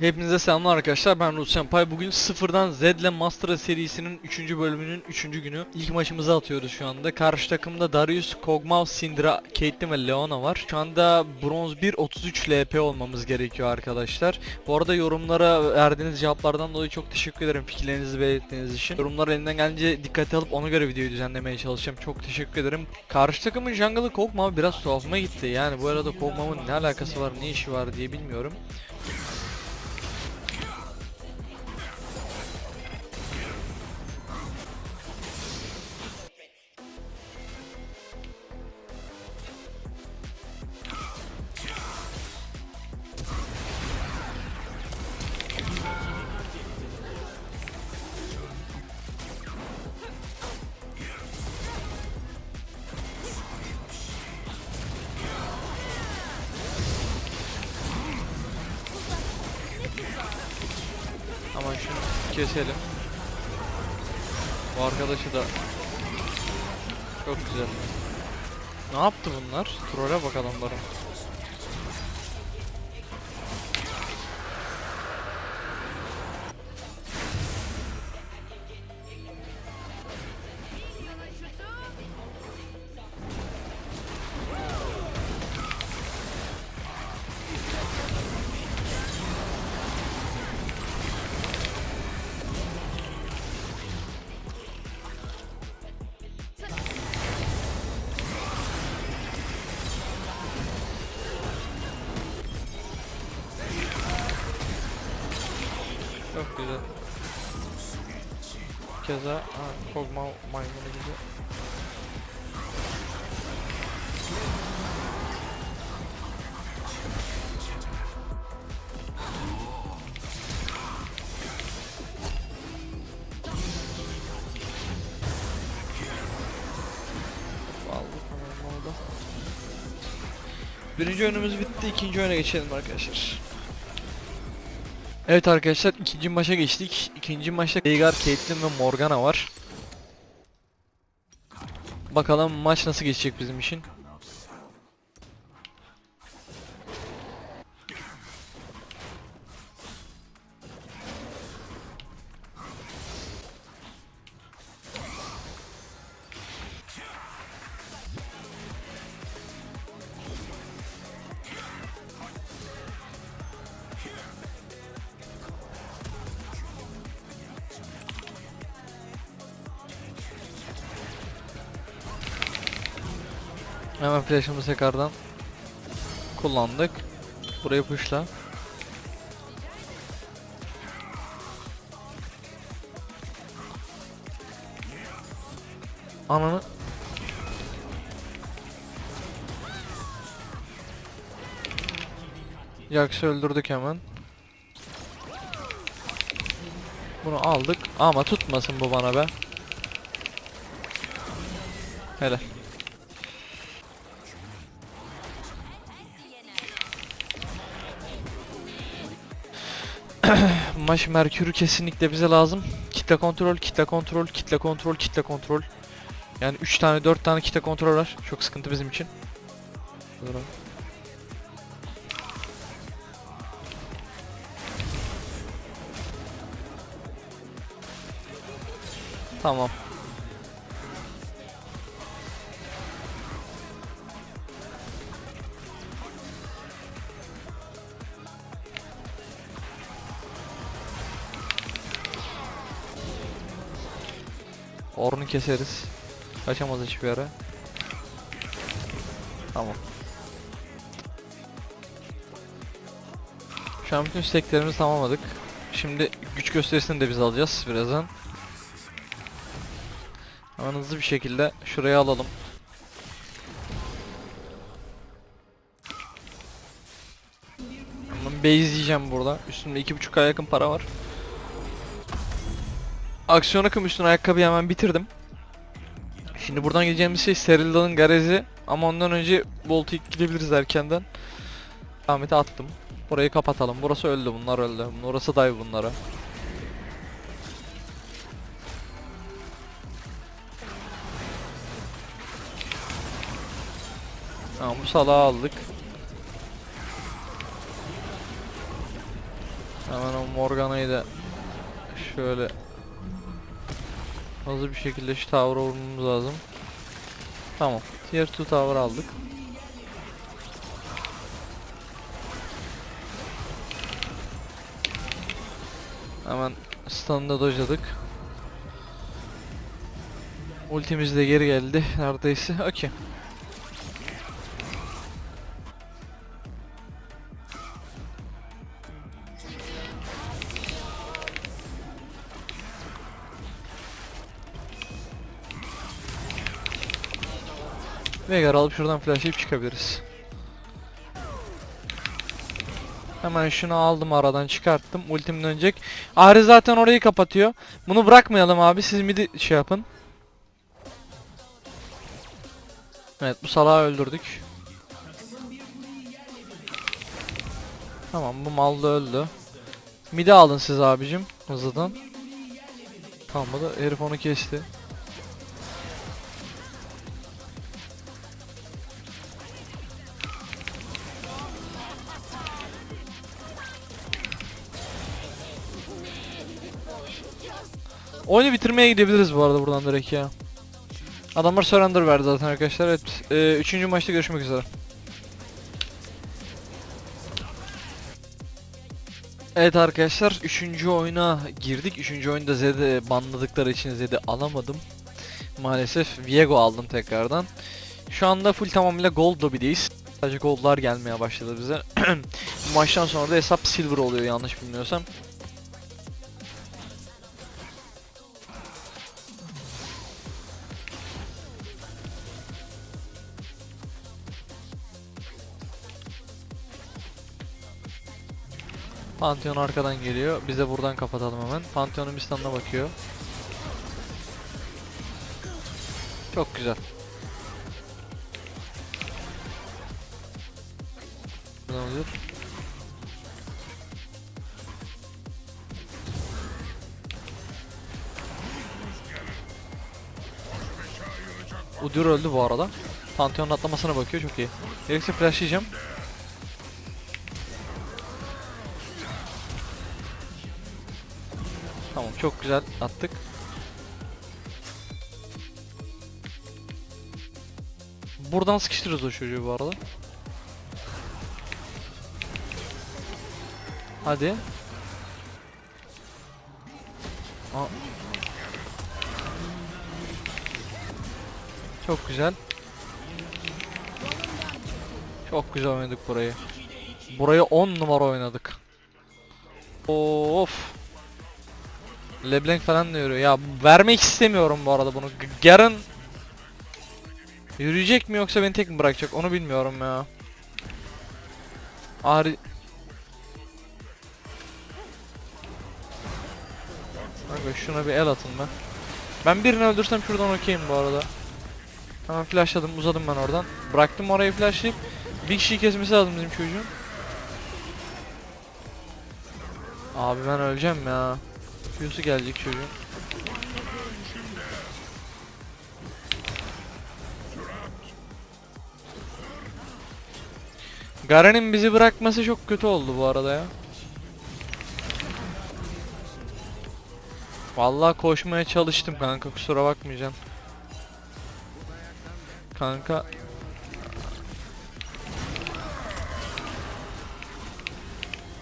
Hepinize selamlar arkadaşlar. Ben Rusyan Pay bugün sıfırdan Z ile Master serisinin 3. bölümünün 3. günü. İlk maçımızı atıyoruz şu anda. Karşı takımda Darius, Kog'Maw, Syndra, Caitlyn ve Leona var. Şu anda bronz 1 33 LP olmamız gerekiyor arkadaşlar. Bu arada yorumlara verdiğiniz cevaplardan dolayı çok teşekkür ederim fikirlerinizi belirttiğiniz için. Yorumları elinden gelince dikkate alıp ona göre videoyu düzenlemeye çalışacağım. Çok teşekkür ederim. Karşı takımın jungle'ı Kog'Maw biraz tuhafıma gitti. Yani bu arada Kog'Maw'ın ne alakası var ne işi var diye bilmiyorum keselim. Bu arkadaşı da çok güzel. Ne yaptı bunlar? Troll'e bak adamların. Keza ha, Kog'Maw maymunu gibi. Birinci oyunumuz bitti, ikinci oyuna geçelim arkadaşlar. Evet arkadaşlar ikinci maça geçtik. İkinci maçta Veigar, Caitlyn ve Morgana var. Bakalım maç nasıl geçecek bizim için. Hemen flash'ımızı tekrardan kullandık. Burayı pushla. Ananı Jax'ı öldürdük hemen. Bunu aldık ama tutmasın bu bana be. Helal. Maç Merkür'ü kesinlikle bize lazım. Kitle kontrol, kitle kontrol, kitle kontrol, kitle kontrol. Yani 3 tane 4 tane kitle kontrol var. Çok sıkıntı bizim için. Dur abi. Tamam. Orunu keseriz. Kaçamaz hiçbir yere. Tamam. Şu an bütün steklerimizi tamamladık. Şimdi güç gösterisini de biz alacağız birazdan. Hemen hızlı bir şekilde şuraya alalım. Ben base yiyeceğim burada. Üstümde 2.5 yakın para var. Aksiyon akım üstüne ayakkabıyı hemen bitirdim. Şimdi buradan gideceğimiz şey Serilda'nın garajı ama ondan önce Bolt'u gidebiliriz erkenden. Ahmet'i attım. Burayı kapatalım. Burası öldü bunlar öldü. Burası dive bunlara. Tamam bu salağı aldık. Hemen o Morgana'yı da şöyle hızlı bir şekilde şu tower'a vurmamız lazım. Tamam. Tier 2 tower aldık. Hemen stun'da dojladık. Ultimiz de geri geldi neredeyse. Okey. Veigar alıp şuradan flashlayıp çıkabiliriz. Hemen şunu aldım aradan çıkarttım. Ultim dönecek. Ahri zaten orayı kapatıyor. Bunu bırakmayalım abi. Siz midi şey yapın. Evet bu salağı öldürdük. Tamam bu mal da öldü. Midi alın siz abicim hızlıdan. Tamam bu da herif onu kesti. Oyunu bitirmeye gidebiliriz bu arada buradan direkt ya. Adamlar surrender verdi zaten arkadaşlar. Evet, e, üçüncü maçta görüşmek üzere. Evet arkadaşlar, üçüncü oyuna girdik. Üçüncü oyunda Zed'i banladıkları için Zed'i alamadım. Maalesef Viego aldım tekrardan. Şu anda full tamamıyla gold lobby'deyiz. Sadece goldlar gelmeye başladı bize. Bu maçtan sonra da hesap silver oluyor yanlış bilmiyorsam. Pantheon arkadan geliyor. Biz de buradan kapatalım hemen. Pantheon'un bir standına bakıyor. Çok güzel. Ne oluyor? Udyr öldü bu arada. Pantheon'un atlamasına bakıyor çok iyi. Gerekirse flashlayacağım. Tamam çok güzel attık. Buradan sıkıştırırız o çocuğu bu arada. Hadi. Aa. Çok güzel. Çok güzel oynadık burayı. Burayı 10 numara oynadık. Of. LeBlanc falan yürüyor. Ya vermek istemiyorum bu arada bunu. Garen yürüyecek mi yoksa beni tek mi bırakacak onu bilmiyorum ya. Ari Kanka şuna bir el atın ben. Ben birini öldürsem şuradan okeyim bu arada. Hemen flashladım uzadım ben oradan. Bıraktım orayı flashlayıp bir kişiyi kesmesi lazım bizim çocuğun. Abi ben öleceğim ya. Q'su gelecek çocuğun. Garen'in bizi bırakması çok kötü oldu bu arada ya. Vallahi koşmaya çalıştım kanka kusura bakmayacaksın. Kanka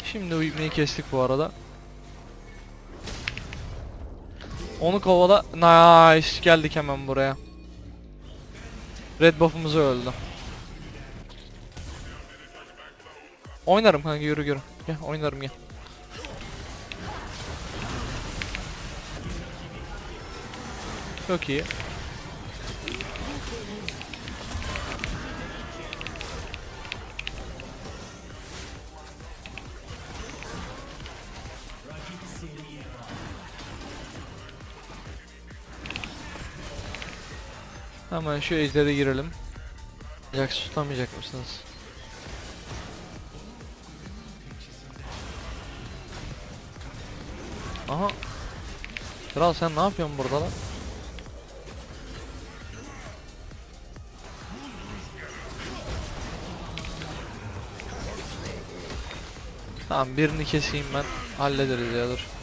Şimdi uyumayı kestik bu arada. Onu kovala. Nice. Geldik hemen buraya. Red buff'ımız öldü. Oynarım kanka yürü yürü. Gel oynarım gel. Çok iyi. Hemen şu ejdere girelim. Jax tutamayacak mısınız? Aha. Kral sen ne yapıyorsun burada lan? Tamam birini keseyim ben. Hallederiz ya dur.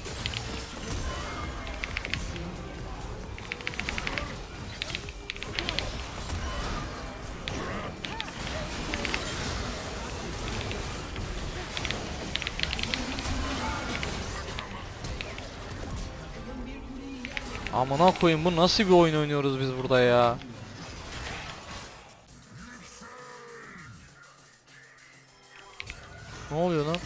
Amına koyayım bu nasıl bir oyun oynuyoruz biz burada ya? Ne oluyor lan?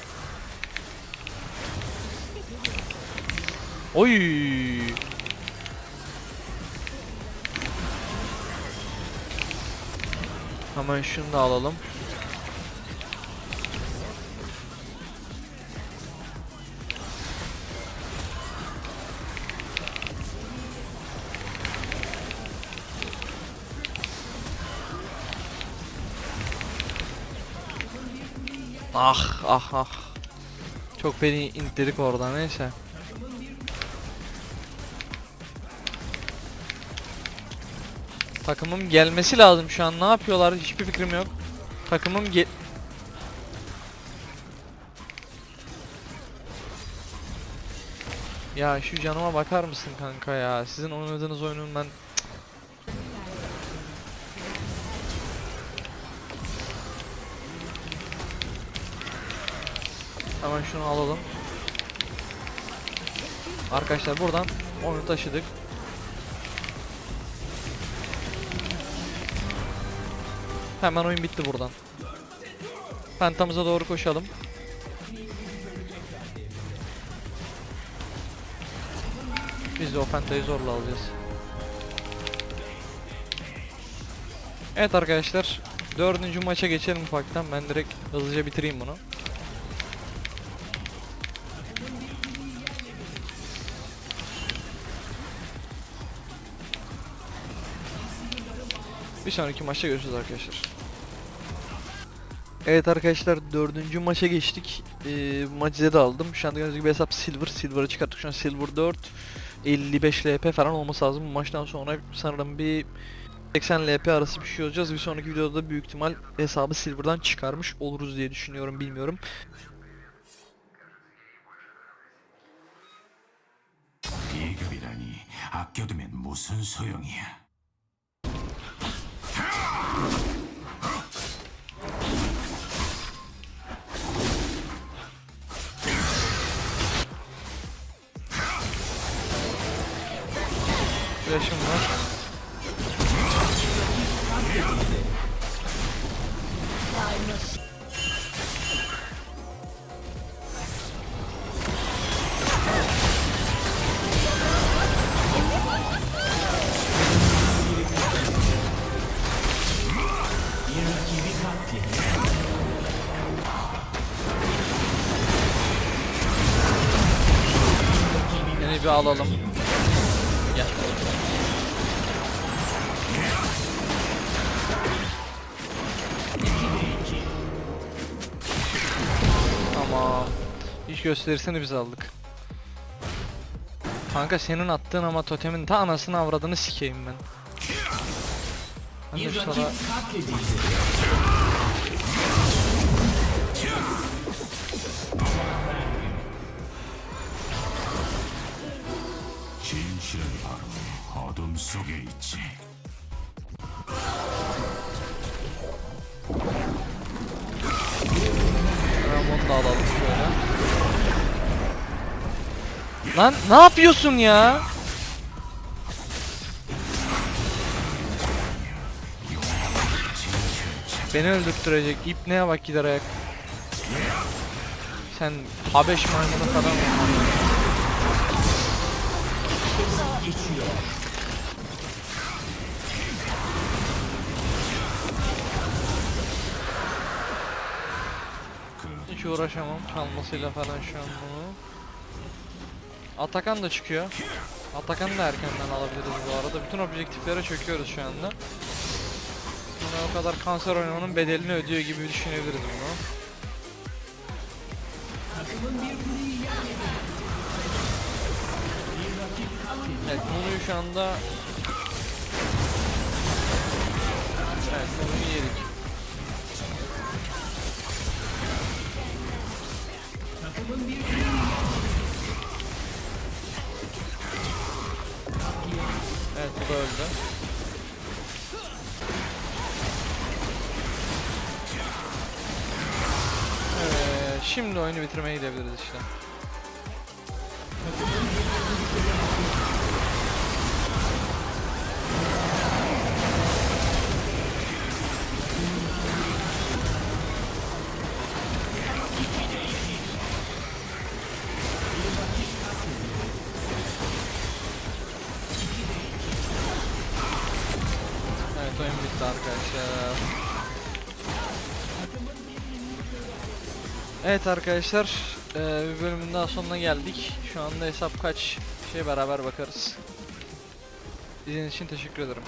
Oy! Hemen şunu da alalım. Ah ah ah. Çok beni intledik orada neyse. Takımım gelmesi lazım şu an. Ne yapıyorlar? Hiçbir fikrim yok. Takımım gel... Ya şu canıma bakar mısın kanka ya? Sizin oynadığınız oyunun ben... Hemen şunu alalım. Arkadaşlar buradan oyunu taşıdık. Hemen oyun bitti buradan. Pentamıza doğru koşalım. Biz de o pentayı zorla alacağız. Evet arkadaşlar. Dördüncü maça geçelim ufaktan. Ben direkt hızlıca bitireyim bunu. Bir sonraki maçta görüşürüz arkadaşlar. Evet arkadaşlar dördüncü maça geçtik. Ee, bu maçı da aldım. Şu anda gördüğünüz gibi hesap silver. Silver'ı çıkarttık. Şu an silver 4. 55 LP falan olması lazım. Bu maçtan sonra sanırım bir 80 LP arası bir şey olacağız. Bir sonraki videoda da büyük ihtimal hesabı silver'dan çıkarmış oluruz diye düşünüyorum. Bilmiyorum. 계급이라니 아껴두면 무슨 소용이야? Flash'ım var. Alalım. Gel. Tamam. İş gösterisini biz aldık. Kanka senin attığın ama totemin ta anasını avradını sikeyim ben. Ben de şu maç. Da alalım şöyle. Lan ne yapıyorsun ya? Beni öldürtürecek. İp neye bak gider ayak. Sen Habeş maymunu kadar mı? Geçiyor. Uğraşamam çalmasıyla falan şu an bunu. Atakan da çıkıyor. Atakan da erkenden alabiliriz bu arada. Bütün objektiflere çöküyoruz şu anda. Yine o kadar kanser oynamanın bedelini ödüyor gibi düşünebiliriz bunu. Evet bunu şu anda Evet bunu yedik. Şimdi oyunu bitirmeye gidebiliriz işte. Evet oyun bitti arkadaşlar. Evet arkadaşlar eee, bir bölümün daha sonuna geldik. Şu anda hesap kaç şey beraber bakarız. İzlediğiniz için teşekkür ederim.